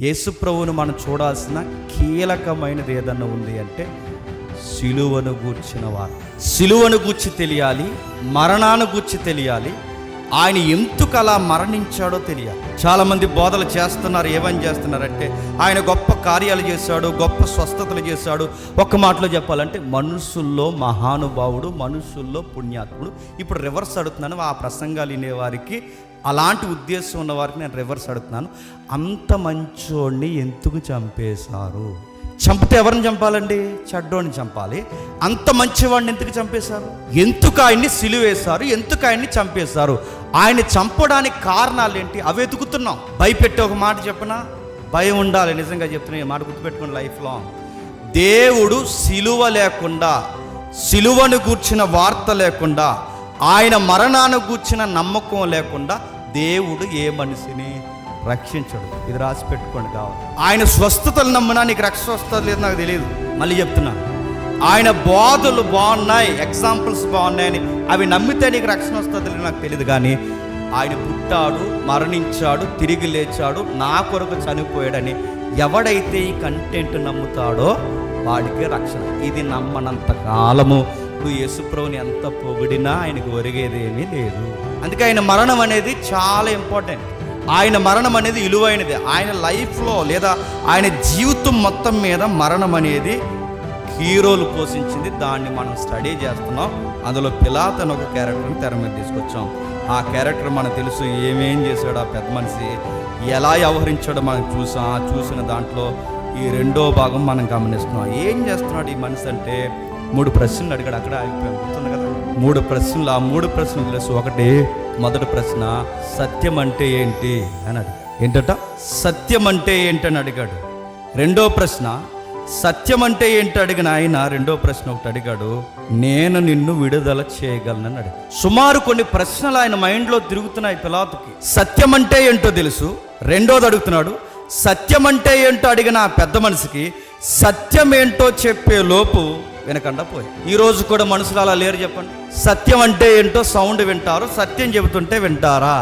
యేసుప్రభును మనం చూడాల్సిన కీలకమైనది ఏదన్నా ఉంది అంటే సిలువను గూర్చిన వారు. సిలువను గూర్చి తెలియాలి మరణాన్ని గూర్చి తెలియాలి ఆయన ఎందుకు అలా మరణించాడో తెలియాలి. చాలామంది బోధలు చేస్తున్నారు ఏమని చేస్తున్నారంటే ఆయన గొప్ప కార్యాలు చేశాడు గొప్ప స్వస్థతలు చేశాడు. ఒక్క మాటలో చెప్పాలంటే మనుషుల్లో మహానుభావుడు మనుషుల్లో పుణ్యాత్ముడు. ఇప్పుడు రివర్స్ అడుగుతున్నాను ఆ ప్రసంగాలు వినేవారికి అలాంటి ఉద్దేశం ఉన్న వారికి నేను రివర్స్ అడుగుతున్నాను. అంత మంచోడిని ఎందుకు చంపేశారు? చంపితే ఎవరిని చంపాలండి? చెడ్డోని చంపాలి. అంత మంచివాడిని ఎందుకు చంపేశారు? ఎందుకు ఆయన్ని సిలువేశారు? ఎందుకు ఆయన్ని చంపేశారు? ఆయన్ని చంపడానికి కారణాలు ఏంటి అవి ఎతుకుతున్నాం భయపెట్టే ఒక మాట చెప్పనా? భయం ఉండాలి. నిజంగా చెప్తున్నా ఈ మాట గుర్తుపెట్టుకుని లైఫ్ లాంగ్. దేవుడు సిలువ లేకుండా సిలువను గూర్చిన వార్త లేకుండా ఆయన మరణాన్ని గూర్చిన నమ్మకం లేకుండా దేవుడు ఏ మనిషిని రక్షించడు. ఇది రాసి పెట్టుకోండి కావాలి. ఆయన స్వస్థతలు నమ్మినా నీకు రక్ష వస్తుంది లేదు నాకు తెలియదు మళ్ళీ చెప్తున్నా. ఆయన బోధలు బాగున్నాయి ఎగ్జాంపుల్స్ బాగున్నాయని. అవి నమ్మితే నీకు రక్షణ వస్తుంది లేదు నాకు తెలియదు కానీ ఆయన పుట్టాడు మరణించాడు తిరిగి లేచాడు నా కొరకు చనిపోయాడని ఎవడైతే ఈ కంటెంట్ నమ్ముతాడో వాడికి రక్షణ. ఇది నమ్మనంత కాలము. ఎప్పుడు యేసుప్రభుని ఎంత పొగిడినా ఆయనకు ఒరిగేదేమీ లేదు. అందుకే ఆయన మరణం అనేది చాలా ఇంపార్టెంట్. ఆయన మరణం అనేది విలువైనది ఆయన లైఫ్లో లేదా ఆయన జీవితం మొత్తం మీద మరణం అనేది హీరోలు పోషించింది. దాన్ని మనం స్టడీ చేస్తున్నాం. అందులో పిలాత్ అని ఒక క్యారెక్టర్ని తెర మీద తీసుకొచ్చాం. ఆ క్యారెక్టర్ మనకు తెలుసు. ఏమేం చేశాడు ఆ పెద్ద మనిషి? ఎలా వ్యవహరించాడో మనం చూసాం. ఆ చూసిన దాంట్లో ఈ రెండో భాగం మనం గమనిస్తున్నాం. ఏం చేస్తున్నాడు ఈ మనిషి అంటే మూడు ప్రశ్నలు అడిగాడు అక్కడ కదా? మూడు ప్రశ్నలు ఆ మూడు ప్రశ్నలు తెలుసు ఒకటి మొదటి ప్రశ్న సత్యం అంటే ఏంటి? అని అడిగాడు. ఏంటట? సత్యం అంటే ఏంటని అడిగాడు. రెండో ప్రశ్న సత్యం అంటే ఏంటి? అడిగిన ఆయన రెండో ప్రశ్న ఒకటి అడిగాడు. నేను నిన్ను విడుదల చేయగలనని అడిగాడు. సుమారు కొన్ని ప్రశ్నలు ఆయన మైండ్లో తిరుగుతున్నాయి పిలాతుకి. సత్యం అంటే ఏంటో తెలుసు? రెండోది అడుగుతున్నాడు. సత్యం అంటే ఏంటో? అడిగిన పెద్ద మనిషికి సత్యం ఏంటో చెప్పే లోపు వినకుండా పోయి. ఈ రోజు కూడా మనుషులు అలా లేరు చెప్పండి. సత్యం అంటే ఏంటో సౌండ్ వింటారు సత్యం చెబుతుంటే వింటారా?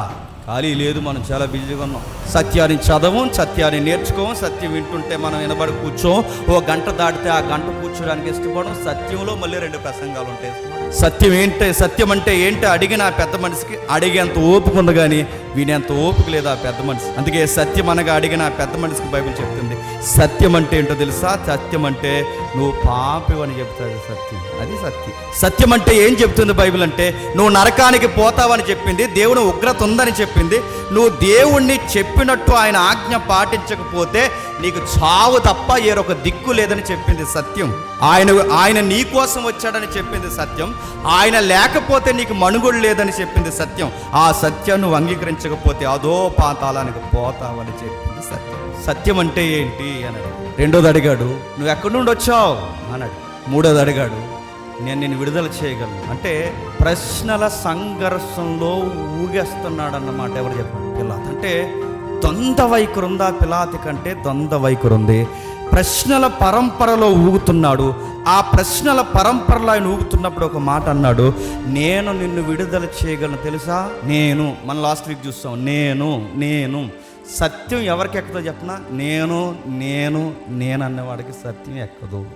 ఖాళీ లేదు మనం చాలా బిజీగా ఉన్నాం. సత్యాన్ని చదవం సత్యాన్ని నేర్చుకోం సత్యం వింటుంటే మనం వినబడి కూర్చోం. ఓ గంట దాటితే ఆ గంట కూర్చోడానికి ఇష్టపడడం సత్యంలో మళ్ళీ రెండు ప్రసంగాలు ఉంటాయి. సత్యం ఏంటి సత్యం అంటే ఏంటి అడిగిన ఆ పెద్ద మనిషికి అడిగేంత ఓపిక ఉంది కానీ వినేంత ఓపిక లేదు ఆ పెద్ద మనిషి. అందుకే సత్యం అనగా అడిగిన ఆ పెద్ద మనిషికి బైబిల్ చెప్తుంది. సత్యం అంటే ఏంటో తెలుసా? సత్యం అంటే నువ్వు పాపివని చెప్తుంది సత్యం. అది సత్యం. సత్యం అంటే ఏం చెప్తుంది బైబిల్ అంటే నువ్వు నరకానికి పోతావని చెప్పింది దేవుని ఉగ్రత ఉందని చెప్పింది నువ్వు దేవుణ్ణి చెప్పినట్టు ఆయన ఆజ్ఞ పాటించకపోతే నీకు చావు తప్ప ఏరొక దిక్కు లేదని చెప్పింది సత్యం. ఆయన ఆయన నీ కోసం వచ్చాడని చెప్పింది సత్యం. ఆయన లేకపోతే నీకు మనుగోడు లేదని చెప్పింది సత్యం. ఆ సత్యం నువ్వు అంగీకరించకపోతే అదో పాతాళానికి పోతావని చెప్పింది సత్యం. సత్యం అంటే ఏంటి? అన్నాడు రెండోది అడిగాడు నువ్వు ఎక్కడి నుండి వచ్చావు? అన్నాడు మూడోది అడిగాడు నేను నేను విడుదల చేయగలను. అంటే ప్రశ్నల సంఘర్షంలో ఊగేస్తున్నాడు అన్నమాట ఎవరు చెప్పండి? పిల్లాత్ అంటే ద్వంద్వ వైఖరి ఉందా? పిలాతి కంటే ద్వంద్వ వైఖరుంది ప్రశ్నల పరంపరలో ఊగుతున్నాడు. ఆ ప్రశ్నల పరంపరలో ఆయన ఊగుతున్నప్పుడు ఒక మాట అన్నాడు. నేను నిన్ను విడుదల చేయగలను తెలుసా? నేను. మన లాస్ట్ వీక్ చూస్తాం. నేను నేను. సత్యం ఎవరికి ఎక్కదో చెప్పనా? నేను నేను నేను అన్నవాడికి సత్యం ఎక్కదు.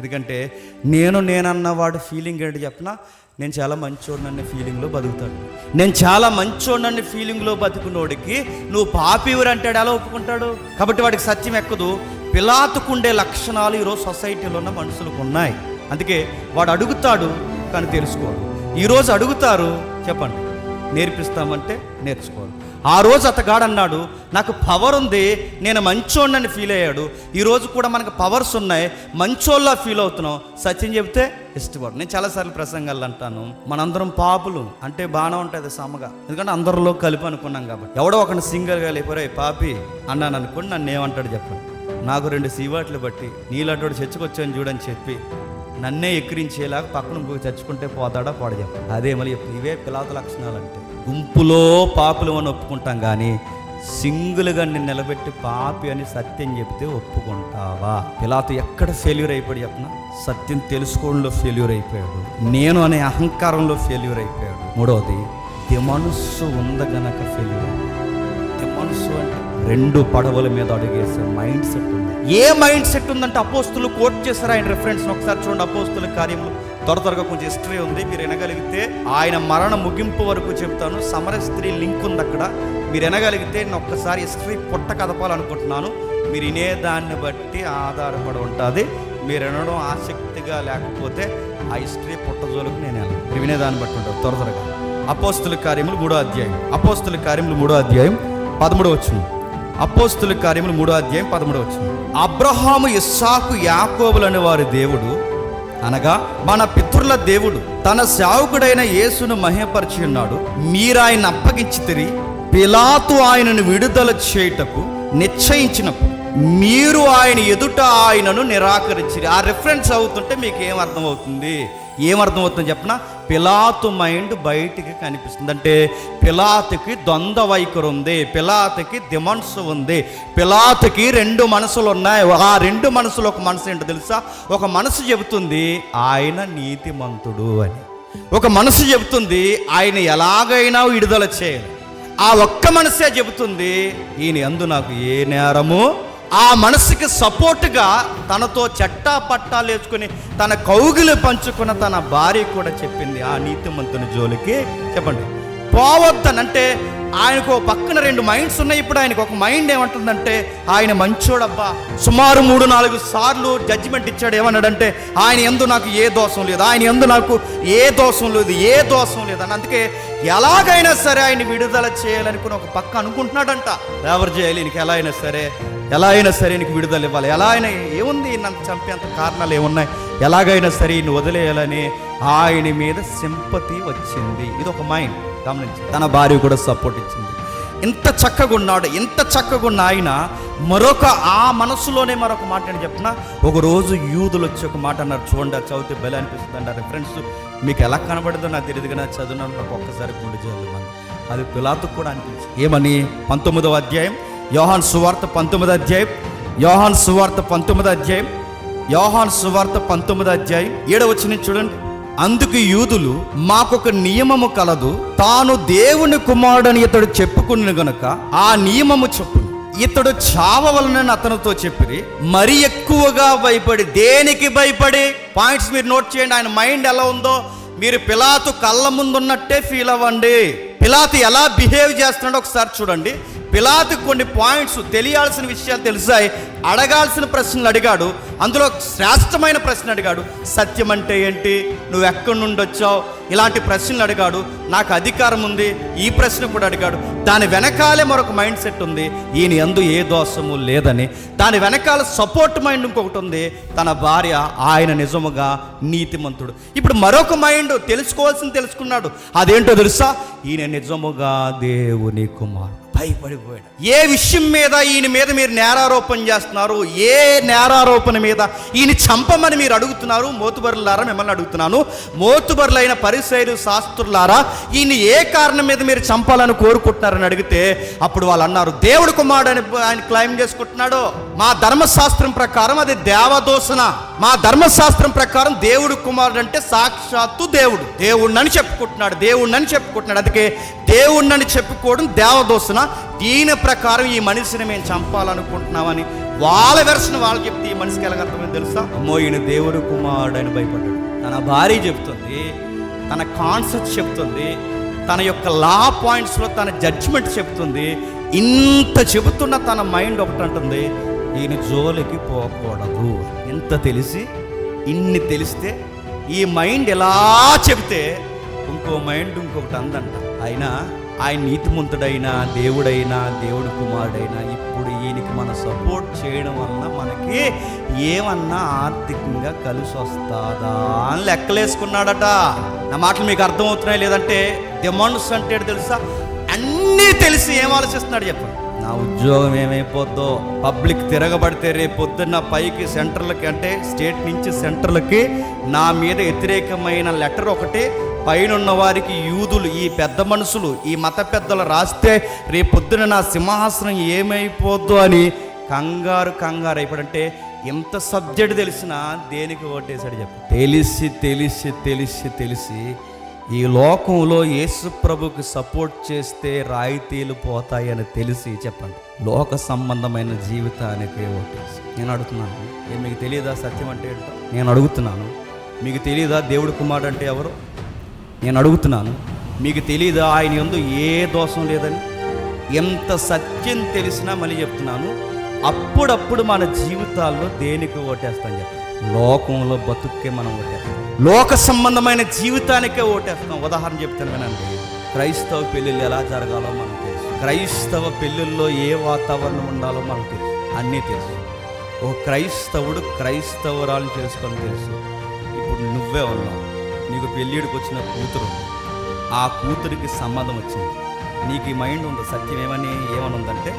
ఎందుకంటే నేను నేనన్నవాడు ఫీలింగ్ ఏంటి చెప్పిన? నేను చాలా మంచోడినన్న ఫీలింగ్లో బతుకుతాడు. నేను చాలా మంచోడినన్న ఫీలింగ్లో బతుకున్నోడికి నువ్వు పాపివురు అంటాడు ఎలా ఒప్పుకుంటాడు? కాబట్టి వాడికి సత్యం ఎక్కదు. పిలాతుకుండే లక్షణాలు ఈరోజు సొసైటీలో ఉన్న మనుషులకు ఉన్నాయి. అందుకే వాడు అడుగుతాడు కానీ తెలుసుకోడు. ఈరోజు అడుగుతారు చెప్పండి. నేర్పిస్తామంటే నేర్చుకోవాలి. ఆ రోజు అతగాడన్నాడు నాకు పవర్ ఉంది నేను మంచోడినని ఫీల్ అయ్యాడు. ఈరోజు కూడా మనకు పవర్స్ ఉన్నాయి మంచోళ్ళ ఫీల్ అవుతున్నాం సత్యం చెప్తే ఇష్టపడు నేను చాలాసార్లు ప్రసంగాలు అంటాను మనందరం పాపులు అంటే బాగానే ఉంటుంది సమగా ఎందుకంటే అందరిలో కలిపి అనుకున్నాం కాబట్టి. ఎవడో ఒకటి సింగల్గా లేపరే పాపి అన్నాను అనుకోండి నన్ను ఏమంటాడు చెప్పండి. నాకు రెండు సీవాట్లు బట్టి నీలాంటి చర్చకొచ్చాను చూడని చెప్పి నన్నే ఎక్కిరించేలాగా పక్కన పోయి చచ్చుకుంటే పోతాడా పోడ చెప్పు. అదే మళ్ళీ ఇవే పిలాత లక్షణాలు అంటే గుంపులో పాపులు అని ఒప్పుకుంటాం కానీ సింగిల్గా నిన్ను నిలబెట్టి పాపి అని సత్యం చెప్తే ఒప్పుకుంటావా? పిలాత ఎక్కడ ఫెయిల్యూర్ అయిపోయాడు చెప్పిన? సత్యం తెలుసుకోవడంలో ఫెయిల్యూర్ అయిపోయాడు. నేను అనే అహంకారంలో ఫెయిల్యూర్ అయిపోయాడు. మూడవది మనస్సు ఉందగనక ఫెయిల్యూర్ మనస్సు రెండు పడవల మీద అడుగేసే మైండ్ సెట్ ఉంది. ఏ మైండ్ సెట్ ఉందంటే అపోస్తులు కోట్ చేశారు. ఆయన రిఫరెన్స్ ఒకసారి చూడండి. అపోస్తుల కార్యములు త్వర త్వరగా కొంచెం హిస్టరీ ఉంది. మీరు వినగలిగితే ఆయన మరణ ముగింపు వరకు చెప్తాను. సమర స్త్రీ లింక్ ఉంది అక్కడ. మీరు వినగలిగితే నేను ఒక్కసారి హిస్టరీ పుట్ట కదపాలనుకుంటున్నాను. మీరు వినేదాన్ని బట్టి ఆధారపడి ఉంటుంది. మీరు వినడం ఆసక్తిగా లేకపోతే ఆ హిస్టరీ పుట్టజోలకు నేను వెళ్ళను. మీరు వినేదాన్ని బట్టి ఉంటుంది. త్వర త్వరగా. అపోస్తుల కార్యములు మూడో అధ్యాయం. అపోస్తుల కార్యములు మూడో అధ్యాయం పదమూడో వచ్చింది అపోస్తుల కార్యములు మూడో అధ్యాయం పదమూడో వచ్చింది అబ్రహాము ఇస్సాకు యాకోబులని వారి దేవుడు అనగా మన పితృల దేవుడు. తన సేవకుడైన యేసును మహిమపరిచి ఉన్నాడు. మీరాయన అప్పగించి తిరిగి పిలాతు ఆయనను విడుదల చేయుటకు నిశ్చయించినప్పుడు మీరు ఆయన ఎదుట ఆయనను నిరాకరించిరి. ఆ రిఫరెన్స్ అవుతుంటే మీకు ఏమర్థమవుతుంది అర్థమవుతుంది? చెప్పిన? పిలాతు మైండ్ బయటికి కనిపిస్తుంది. అంటే పిలాతుకి ద్వంద్వ వైఖరి ఉంది పిలాతుకి దిమన్స్ ఉంది పిలాతుకి రెండు మనసులు ఉన్నాయి. ఆ రెండు మనసులు ఒక మనసు ఏంటో తెలుసా? ఒక మనసు చెబుతుంది ఆయన నీతిమంతుడు అని. ఒక మనసు చెబుతుంది ఆయన ఎలాగైనా విడుదల చేయాలి. ఆ ఒక్క మనసే చెబుతుంది ఈయన అందు నాకు ఏ నేరము ఆ మనసుకి సపోర్ట్గా తనతో చట్టా పట్టాలు వేసుకుని తన కౌగిలు పంచుకున్న తన భార్య కూడా చెప్పింది ఆ నీతిమంతుని జోలికి. చెప్పండి. పోవద్దనంటే ఆయనకు పక్కన రెండు మైండ్స్ ఉన్నాయి. ఇప్పుడు ఆయనకు ఒక మైండ్ ఏమంటుందంటే ఆయన మంచోడబ్బా. సుమారు మూడు నాలుగు సార్లు జడ్జిమెంట్ ఇచ్చాడు. ఏమన్నాడంటే ఆయన ఎందు నాకు ఏ దోషం లేదు. ఆయన ఎందు నాకు ఏ దోషం లేదు ఏ దోషం లేదు అని అందుకే ఎలాగైనా సరే ఆయన విడుదల చేయాలనుకుని ఒక పక్క అనుకుంటున్నాడంట. ఎవరు చేయాలి? నీకు ఎలా అయినా సరే ఎలా అయినా సరే నీకు విడుదల ఇవ్వాలి. ఎలా అయినా ఏముంది? నన్ను చంపేంత కారణాలు ఏమున్నాయి? ఎలాగైనా సరే ఈయన వదిలేయాలని ఆయన మీద సింపతి వచ్చింది. ఇది ఒక మైండ్. గమనించి తన భార్య కూడా సపోర్ట్ ఇచ్చింది. ఇంత చక్కగా ఉన్నాడు ఎంత చక్కగా ఉన్న ఆయన మరొక ఆ మనసులోనే మరొక మాట అని చెప్పిన ఒక రోజు యూదులు వచ్చి ఒక మాట అన్నారు చూడండి చదివితే బలి అనిపిస్తుంది అంటారు. రిఫరెన్స్ మీకు ఎలా కనబడదో నాకు తెలియదు కానీ అది చదివినాను నాకు ఒక్కసారి గుండె చేయాలి అది పిలాతుకు కూడా అనిపించింది. ఏమని? పంతొమ్మిదవ అధ్యాయం. యోహాన్ సువార్త పంతొమ్మిది అధ్యాయం. యోహాన్ సువార్త పంతొమ్మిది అధ్యాయం. యోహాన్ సువార్త పంతొమ్మిది అధ్యాయం. ఏడవచ్చిన చూడండి. అందుకు యూదులు మాకొక నియమము కలదు తాను దేవుని కుమారుడని ఇతడు చెప్పుకుని గనుక ఆ నియమము చెప్పు. ఇతడు చావవలనని అతనితో చెప్పి మరి ఎక్కువగా భయపడి దేనికి భయపడి? పాయింట్స్ మీరు నోట్ చేయండి ఆయన మైండ్ ఎలా ఉందో. మీరు పిలాతు కళ్ళ ముందున్నట్టే ఫీల్ అవ్వండి. పిలాతు ఎలా బిహేవ్ చేస్తున్నాడో ఒకసారి చూడండి. పిలాతు కొన్ని పాయింట్స్ తెలియాల్సిన విషయాలు తెలిసాయి. అడగాల్సిన ప్రశ్నలు అడిగాడు. అందులో శ్రేష్టమైన ప్రశ్న అడిగాడు. సత్యం అంటే ఏంటి? నువ్వు ఎక్కడి నుండి వచ్చావు? ఇలాంటి ప్రశ్నలు అడిగాడు. నాకు అధికారం ఉంది. ఈ ప్రశ్న కూడా అడిగాడు. దాని వెనకాలే మరొక మైండ్ సెట్ ఉంది. ఈయన ఎందు ఏ దోషము లేదని. దాని వెనకాల సపోర్ట్ మైండ్ ఇంకొకటి ఉంది. తన భార్య ఆయన నిజముగా నీతిమంతుడు. ఇప్పుడు మరొక మైండ్ తెలుసుకోవాల్సింది తెలుసుకున్నాడు. అదేంటో తెలుసా? ఈయన నిజముగా దేవుని కుమారుడు. భయపడిపోయాడు. ఏ విషయం మీద ఈయన మీద మీరు నేరారోపణ చేస్తున్నారు ఏ నేరారోపణ మీద ఈయన చంపమని మీరు అడుగుతున్నారు మోతుబరులారా మిమ్మల్ని అడుగుతున్నాను. మోతుబరులైన పరిసైలు శాస్త్రులారా ఈయన ఏ కారణం మీద మీరు చంపాలని కోరుకుంటున్నారని అడిగితే అప్పుడు వాళ్ళు అన్నారు దేవుడు కుమారుడు అని ఆయన క్లైమ్ చేసుకుంటున్నాడు. మా ధర్మశాస్త్రం ప్రకారం అది దేవదోషణ. మా ధర్మశాస్త్రం ప్రకారం దేవుడు కుమారుడు అంటే సాక్షాత్తు దేవుడు. దేవుణ్ణని చెప్పుకుంటున్నాడు దేవుణ్ణని చెప్పుకుంటున్నాడు. అందుకే దేవుణ్ణని చెప్పుకోవడం దేవదోషణ దీని ప్రకారం ఈ మనిషిని మేము చంపాలనుకుంటున్నామని వాళ్ళ వెర్షన్ వాళ్ళు చెప్తే ఈ మనిషికి ఎలాగ అర్థమైంది తెలుసా? అమ్మో ఈయన దేవుడు కుమారుడు అని భయపడ్డాడు. తన భార్య చెప్తుంది తన కాన్సెప్ట్ చెప్తుంది తన యొక్క లా పాయింట్స్లో తన జడ్జిమెంట్ చెప్తుంది. ఇంత చెబుతున్న తన మైండ్ ఒకటి అంటుంది ఈయన జోలికి పోకూడదు. ఎంత తెలిసి ఇన్ని తెలిస్తే ఈ మైండ్ ఎలా చెబితే ఇంకో మైండ్ ఇంకొకటి అందంట. అయినా ఆయన నీతిమంతుడైనా దేవుడైనా దేవుడి కుమారుడైనా ఇప్పుడు ఈయనకి మన సపోర్ట్ చేయడం వలన మనకి ఏమన్నా ఆర్థికంగా కలిసి వస్తుందా అని లెక్కలేసుకున్నాడట. నా మాటలు మీకు అర్థమవుతున్నాయి లేదంటే? డిమాండ్స్ అంటే తెలుసా? అన్నీ తెలిసి ఏం ఆలోచిస్తున్నాడు చెప్పండి నా ఉద్యోగం ఏమైపోద్దో? పబ్లిక్ తిరగబడితే రేపు పొద్దున్న పైకి సెంటర్లకి అంటే స్టేట్ నుంచి సెంటర్లకి నా మీద వ్యతిరేకమైన లెటర్ ఒకటి పైనున్న వారికి యూదులు ఈ పెద్ద మనుషులు ఈ మత పెద్దలు రాస్తే రేపు పొద్దున నా సింహాసనం ఏమైపోద్దు అని కంగారు కంగారు అయిపోడంటే ఎంత సబ్జెక్ట్ తెలిసినా దేనికి ఓటేశాడు చెప్పు. తెలిసి తెలిసి తెలిసి తెలిసి ఈ లోకంలో యేసు ప్రభుకి సపోర్ట్ చేస్తే రాయితీలు పోతాయని తెలిసి చెప్పండి. లోక సంబంధమైన జీవితానికి ఓటేసి నేను అడుగుతున్నాను మీకు తెలియదా సత్యం అంటే నేను అడుగుతున్నాను మీకు తెలియదా దేవుడు కుమారుడు అంటే ఎవరు? నేను అడుగుతున్నాను మీకు తెలియదు ఆయన ఎందు ఏ దోషం లేదని? ఎంత సత్యం తెలిసినా మళ్ళీ చెప్తున్నాను అప్పుడప్పుడు మన జీవితాల్లో దేనికి ఓటేస్తాం చెప్పి. లోకంలో బతుక్కే మనం ఓటేస్తాం. లోక సంబంధమైన జీవితానికే ఓటేస్తాం. ఉదాహరణ చెప్తాను వినండి. క్రైస్తవ పెళ్ళిళ్ళు ఎలా జరగాలో మనకు తెలుసు. క్రైస్తవ పెళ్ళిళ్ళలో ఏ వాతావరణం ఉండాలో మనకు తెలుసు. అన్నీ తెలుసు. ఓ క్రైస్తవుడు క్రైస్తవురాలు చేసుకొని తెలుసు. ఇప్పుడు నువ్వే ఉన్నావు. నీకు పెళ్ళిడికి వచ్చిన కూతురు. ఆ కూతురికి సంబంధం వచ్చింది. నీకు ఈ మైండ్ ఉంది? సత్యం ఏమని ఏమని ఉందంటే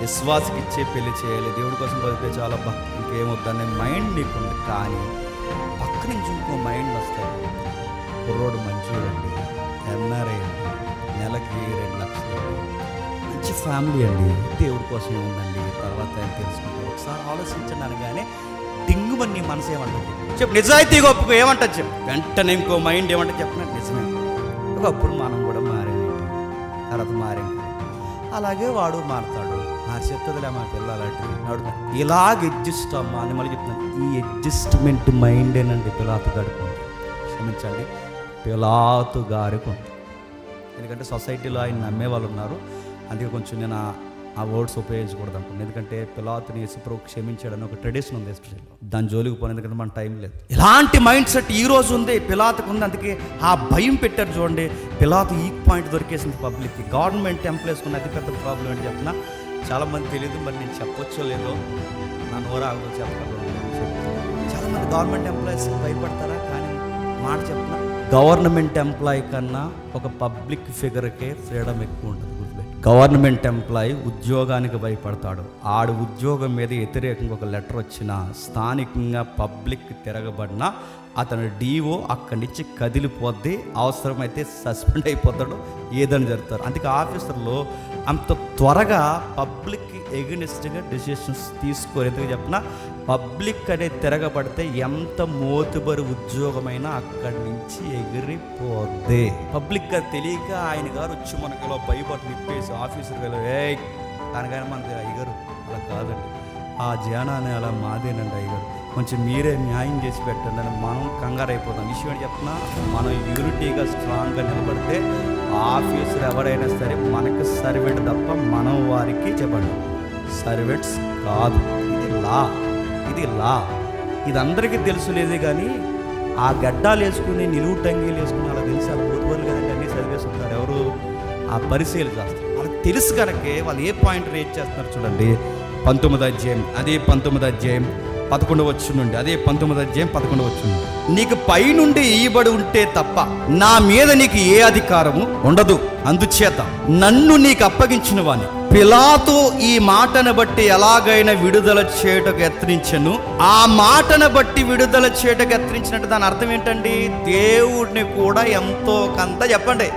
విశ్వాసకి ఇచ్చే పెళ్ళి చేయాలి. దేవుడి కోసం బతికే చాలా ఇంకేమొద్దనే మైండ్ నీకుంది. కానీ పక్క నుంచి ఇంకో మైండ్ వస్తుంది కుర్రోడు మంచోడండి ఎన్ఆర్ఐ అండి నెలకి రెండు లక్షలు మంచి ఫ్యామిలీ అండి. దేవుడి కోసం ఏముందండి? తర్వాత ఆయన తెలుసుకుంటారు ఒకసారి ఆలోచించండి అనగానే డింగుమని నీ మనసు ఏమంటుంది? చెప్పు నిజాయితీగా ఒప్పుకో ఏమంటుంది చెప్పు. వెంటనే ఇంకో మైండ్ ఏమంటే చెప్పినట్టు నిజమే. ఒకప్పుడు మనం కూడా మారింది తర్వాత మారింది అలాగే వాడు మారుతాడు. మార్చేస్తుందిలే మా పిల్లలటి నడు ఇలాగ అడ్జస్ట్ అమ్మా అని మళ్ళీ చెప్తున్నాను. ఈ అడ్జస్ట్మెంట్ మైండేనండి పిలాతు గడుపుకుంది క్షమించండి. పిలాతు గారికి ఎందుకంటే సొసైటీలో ఆయన నమ్మే వాళ్ళు ఉన్నారు. అందుకే కొంచెం నేను ఆ- వర్డ్స్ ఉపయోగించకూడదు అనుకున్నాను ఎందుకంటే పిలాతుని యేసుప్రభు క్షమించాడని ఒక ట్రెడిషన్ ఉంది ఎస్పెషల్లో దాని జోలికి పోయిన ఎందుకంటే మన టైం లేదు. ఇలాంటి మైండ్ సెట్ ఈ రోజు ఉంది పిలాతుకు ఉంది. అందుకే ఆ భయం పెట్టారు చూడండి. పిలాతు ఈ పాయింట్ దొరికేసింది పబ్లిక్కి. గవర్నమెంట్ ఎంప్లాయీస్ అతిపెద్ద అతి పెద్ద ప్రాబ్లం ఏంటి చెప్తున్నా? చాలా మంది తెలియదు మరి నేను చెప్పొచ్చో లేదో? నా నోరాగో చెప్పగలను చాలా మంది గవర్నమెంట్ ఎంప్లాయీస్ భయపడతారా? కానీ మాట చెప్తున్నా గవర్నమెంట్ ఎంప్లాయీ కన్నా ఒక పబ్లిక్ ఫిగర్కే ఫ్రీడమ్ ఎక్కువ ఉంటుంది. గవర్నమెంట్ ఎంప్లాయీ ఉద్యోగానికి భయపడతాడు. ఆడు ఉద్యోగం మీద వ్యతిరేకంగా ఒక లెటర్ వచ్చిన స్థానికంగా పబ్లిక్ తిరగబడిన అతను డీఓ అక్కడి నుంచి కదిలిపోద్ది అవసరమైతే సస్పెండ్ అయిపోతాడు ఏదని జరుగుతారు. అందుకే ఆఫీసర్లు అంత త్వరగా పబ్లిక్ ఎగనిస్ట్గా డెసిషన్స్ తీసుకోరు. ఎందుకు చెప్పిన పబ్లిక్ అనేది తిరగబడితే ఎంత మోతుబరి ఉద్యోగమైనా అక్కడి నుంచి ఎగిరిపోద్ది. పబ్లిక్గా తెలియక ఆయన గారు వచ్చి మనకి ఇలా భయపడి నిప్పేసి ఆఫీసర్ వెళ్ళి ఏ అనగానే మనకి అయ్యగారు అలా కాదండి. ఆ ధ్యానాన్ని అలా మాదేనండి అయ్యగారు. కొంచెం మీరే న్యాయం చేసి పెట్టండి అని మనం కంగారు అయిపోతాం. విషయం ఏంటి చెప్తున్నా మనం యూనిటీగా స్ట్రాంగ్గా నిలబడితే ఆఫీసర్ ఎవరైనా సరే మనకి సర్వెంట్ తప్ప మనం వారికి చెప్పండి సర్వెంట్స్ కాదు. ఇది లా. ఇది లా? ఇది అందరికీ తెలుసులేదే కానీ ఆ గడ్డాలు వేసుకుని నిలువు టంగీలు వేసుకుని అలా తెలిసి అలా బూతుబర్లు కదండి అన్నీ చదివేసుకుంటారు ఎవరు? ఆ పరిశీలన చేస్తారు వాళ్ళకి తెలుసు కనుకే వాళ్ళు ఏ పాయింట్ రేట్ చేస్తున్నారు చూడండి. పంతొమ్మిది అధ్యాయం అదే పంతొమ్మిది అధ్యాయం పదకొండు వచ్చి నుండి అదే పంతొమ్మిది అధ్యాయం పదకొండు వచ్చి నుండి. నీకు పైనుండి ఇయ్యబడి ఉంటే తప్ప నా మీద నీకు ఏ అధికారము ఉండదు. అందుచేత నన్ను నీకు అప్పగించిన వాణ్ణి. పిలాతు ఈ మాటను బట్టి ఎలాగైనా విడుదల చేయటకు యత్నించను. ఆ మాటను బట్టి విడుదల చేయటకు యత్నించినట్టు దాని అర్థం ఏంటండి? దేవుడిని కూడా ఎంతో కొంత చెప్పండి.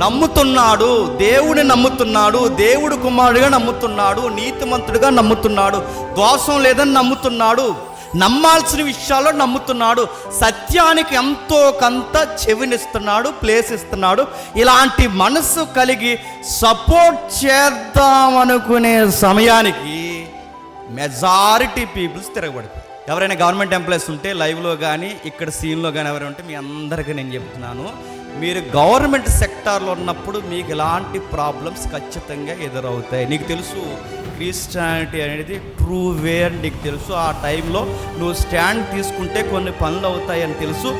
నమ్ముతున్నాడు దేవుని నమ్ముతున్నాడు దేవుడు కుమారుడిగా నమ్ముతున్నాడు నీతిమంతుడిగా నమ్ముతున్నాడు దోషం లేదని నమ్ముతున్నాడు నమ్మాల్సిన విషయాల్లో నమ్ముతున్నాడు. సత్యానికి ఎంతో కొంత చెవినిస్తున్నాడు ప్లేస్ ఇస్తున్నాడు ఇలాంటి మనసు కలిగి సపోర్ట్ చేద్దామనుకునే సమయానికి మెజారిటీ పీపుల్స్ తిరగబడిపోయి ఎవరైనా గవర్నమెంట్ ఎంప్లాయీస్ ఉంటే లైవ్లో కానీ ఇక్కడ సీన్లో కానీ ఎవరైనా ఉంటే మీ అందరికీ నేను చెప్తున్నాను. మీరు గవర్నమెంట్ సెక్టార్లో ఉన్నప్పుడు మీకు ఇలాంటి ప్రాబ్లమ్స్ ఖచ్చితంగా ఎదురవుతాయి? నీకు తెలుసు క్రిస్టియానిటీ అనేది ట్రూ వే అని నీకు తెలుసు. ఆ టైంలో నువ్వు స్టాండ్ తీసుకుంటే కొన్ని పనులు అవుతాయని తెలుసు.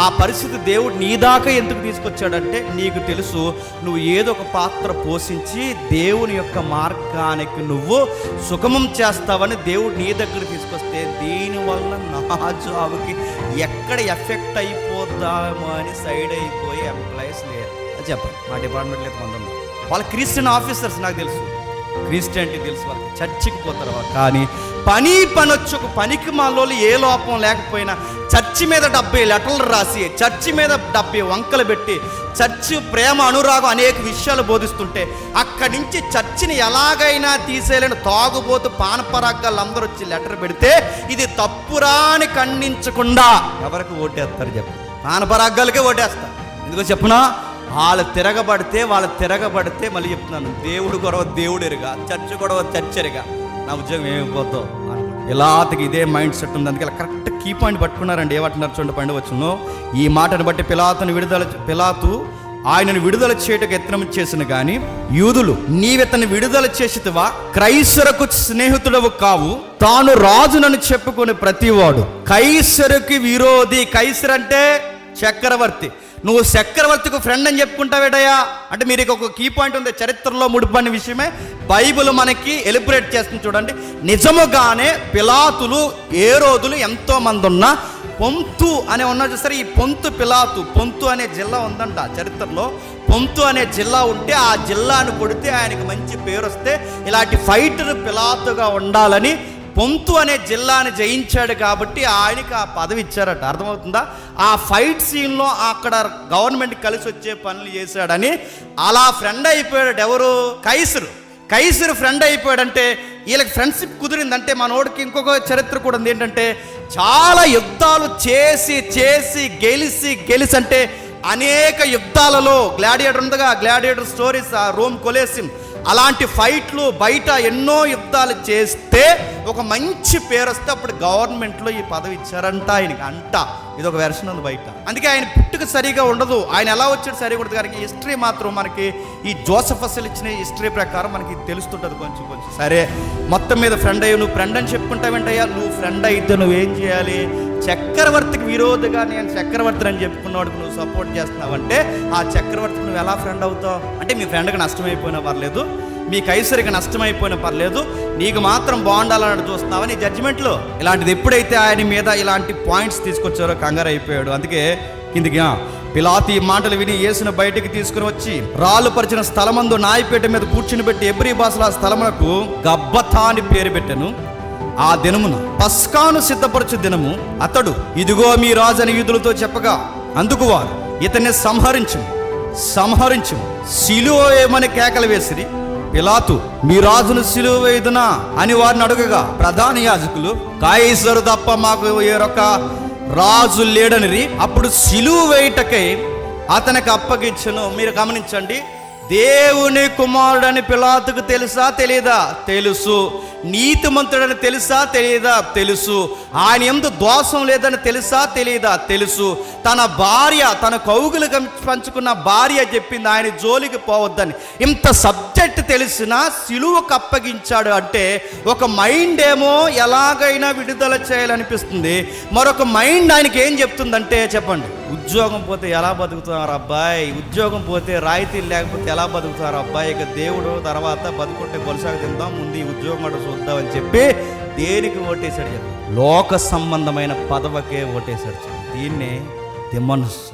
ఆ పరిస్థితి దేవుడు నీ దాకా ఎందుకు తీసుకొచ్చాడంటే నీకు తెలుసు నువ్వు ఏదో ఒక పాత్ర పోషించి దేవుని యొక్క మార్గానికి నువ్వు సుగమం చేస్తావని దేవుడు నీ దగ్గర తీసుకొస్తే దీనివల్ల నా జాబుకి ఎక్కడ ఎఫెక్ట్ అయిపోతామో అని సైడ్ అయిపోయి ఎంప్లాయీస్ లేరు అది చెప్పండి. మా డిపార్ట్మెంట్లో కొంత ఉన్నారు. వాళ్ళ క్రిస్టియన్ ఆఫీసర్స్ నాకు తెలుసు. క్రిస్టియానిటీ తెలుసు వాళ్ళకి. చర్చికి పోతారు వాళ్ళు. కానీ పని పని వచ్చి ఒక పనికి మాలో ఏ లోపం లేకపోయినా చర్చి మీద డెబ్బై లెటర్లు రాసి చర్చి మీద డెబ్బై వంకలు పెట్టి చర్చి ప్రేమ అనురాగం అనేక విషయాలు బోధిస్తుంటే అక్కడి నుంచి చర్చిని ఎలాగైనా తీసేయాలని తాగుబోతు పానపరాగాళ్ళు అందరూ వచ్చి లెటర్ పెడితే ఇది తప్పురా అని ఖండించకుండా ఎవరికి ఓటేస్తారు చెప్పు పానపరాగాలకే ఓటేస్తారు. ఎందుకో చెప్పనా? వాళ్ళు తిరగబడితే వాళ్ళు తిరగబడితే మళ్ళీ చెప్తున్నాను దేవుడు గొడవ దేవుడు ఎరుగా చర్చ గొడవ చర్చ ఎరుగా నా ఉద్యోగం ఏమైపోద్దో ఇలా ఇదే మైండ్ సెట్ ఉంది. అందుకే కరెక్ట్ కీ పాయింట్ పట్టుకున్నారండి. ఏమంటున్నారు చూడండి పండు వచ్చును ఈ మాటను బట్టి పిలాతును విడుదల పిలాతు ఆయనను విడుదల చేయటకు యత్నం చేసిన గాని యూదులు నీవితను విడుదల చేసితివా? క్రైస్తరకు స్నేహితుడవు కావు. తాను రాజునని చెప్పుకునే ప్రతివాడు. కైసరుకి విరోధి. కైసర్ అంటే చక్రవర్తి. నువ్వు చక్రవర్తికి ఫ్రెండ్ అని చెప్పుకుంటావేటయ్యా? అంటే మీరు ఒక కీ పాయింట్ ఉంది చరిత్రలో ముడిపడిన విషయమే. బైబిల్ మనకి ఎలిబరేట్ చేస్తుంది చూడండి. నిజముగానే పిలాతులు ఏ రోజులు ఎంతో మంది ఉన్నా పొంతు అనే ఉన్నా చూసారు ఈ పొంతు పిలాతు పొంతు అనే జిల్లా ఉందంట చరిత్రలో. పొంతు అనే జిల్లా ఉంటే ఆ జిల్లాను కొడితే ఆయనకు మంచి పేరు వస్తే ఇలాంటి ఫైటర్ పిలాతుగా ఉండాలని పొంతు అనే జిల్లాని జయించాడు కాబట్టి ఆయనకి ఆ పదవి ఇచ్చారట. అర్థమవుతుందా? ఆ ఫైట్ సీన్లో అక్కడ గవర్నమెంట్ కలిసి వచ్చే పనులు చేశాడని అలా ఫ్రెండ్ అయిపోయాడు ఎవరు? కైసరు. కైసరు ఫ్రెండ్ అయిపోయాడంటే వీళ్ళకి ఫ్రెండ్షిప్ కుదిరిందంటే మనోడికి ఇంకొక చరిత్ర కూడా ఉంది. ఏంటంటే చాలా యుద్ధాలు చేసి చేసి గెలిచి గెలిచి అంటే అనేక యుద్ధాలలో గ్లాడియేటర్ ఉందిగా గ్లాడియేటర్ స్టోరీస్ ఆ రోమ్ కొలేసిం. అలాంటి ఫైట్లు బయట ఎన్నో యుద్ధాలు చేస్తే ఒక మంచి పేరు వస్తే అప్పుడు గవర్నమెంట్లో ఈ పదవి ఇచ్చారంట ఆయనకి అంట. ఇది ఒక వెర్షన్ ఉంది బయట. అందుకే ఆయన పుట్టుక సరిగా ఉండదు. ఆయన ఎలా వచ్చాడు సరిగా ఉండదు కానీ హిస్టరీ మాత్రం మనకి ఈ జోసఫ్ అసలు ఇచ్చిన హిస్టరీ ప్రకారం మనకి తెలుస్తుంటుంది కొంచెం కొంచెం. సరే మొత్తం మీద ఫ్రెండ్ అయ్యి నువ్వు ఫ్రెండ్ అని చెప్పుకుంటావేంటయ్యా? నువ్వు ఫ్రెండ్ అయితే నువ్వేం చేయాలి? చక్రవర్తికి విరోధిగా నేను చక్రవర్తిని అని చెప్పుకున్నవాడికి నువ్వు సపోర్ట్ చేస్తున్నావంటే ఆ చక్రవర్తికి నువ్వు ఎలా ఫ్రెండ్ అవుతావు? అంటే మీ ఫ్రెండ్కి నష్టమైపోయినా పర్లేదు మీ కైసరికి నష్టమైపోయినా పర్లేదు నీకు మాత్రం బాగుండాలని చూస్తున్నావా నీ జడ్జిమెంట్లో ఇలాంటిది ఎప్పుడైతే ఆయన మీద ఇలాంటి పాయింట్స్ తీసుకొచ్చారో కంగారు అయిపోయాడు. అందుకే కిందికి పిలాతి మాటలు విని యేసును బయటికి తీసుకుని వచ్చి రాళ్ళు పరిచిన స్థలమందు నాయపేట మీద కూర్చుని పెట్టి ఎబ్రి భాషలో ఆ స్థలమునకు గబ్బతా అని పేరు పెట్టాను. ఆ దినమున పస్కాను సిద్ధపరచు దినము అతడు ఇదిగో మీ రాజని యూదులతో చెప్పగా అందుకు వారు ఇతన్ని సంహరించు సంహరించు శిలువ వేయమని కేకలు వేసిరి. పిలాతు మీ రాజును సిలువ వేయుదునా? అని వారిని అడుగగా ప్రధాన యాజకులు కాయసరు తప్ప మాకు వేరొక రాజు లేడనిరి. అప్పుడు సిలువ వేయుటకై అతనికి అప్పగించను. మీరు గమనించండి దేవుని కుమారుడని పిలాతుకు తెలుసా తెలియదా తెలుసు. నీతిమంతుడని తెలుసా తెలియదా తెలుసు. ఆయన ఎందు దోషం లేదని తెలుసా తెలియదా తెలుసు. తన భార్య తన కౌగులు పంచుకున్న భార్య చెప్పింది ఆయన జోలికి పోవద్దని. ఇంత సబ్జెక్ట్ తెలిసినా సిలువకు అప్పగించాడు అంటే ఒక మైండ్ ఏమో ఎలాగైనా విడుదల చేయాలనిపిస్తుంది. మరొక మైండ్ ఆయనకి ఏం చెప్తుందంటే చెప్పండి. ఉద్యోగం పోతే ఎలా బతుకుతున్నారు అబ్బాయి? ఉద్యోగం పోతే రాయితీలు లేకపోతే ఎలా బతుకుతున్నారు అబ్బాయి? ఇక దేవుడు తర్వాత బతుకుంటే బొలసాగ తిందాం ముందు ఈ ఉద్యోగం కూడా చూద్దామని చెప్పి దేనికి ఓటేశాడు లోక సంబంధమైన పదవకే ఓటేశాడు దీన్నే దిమనస్సు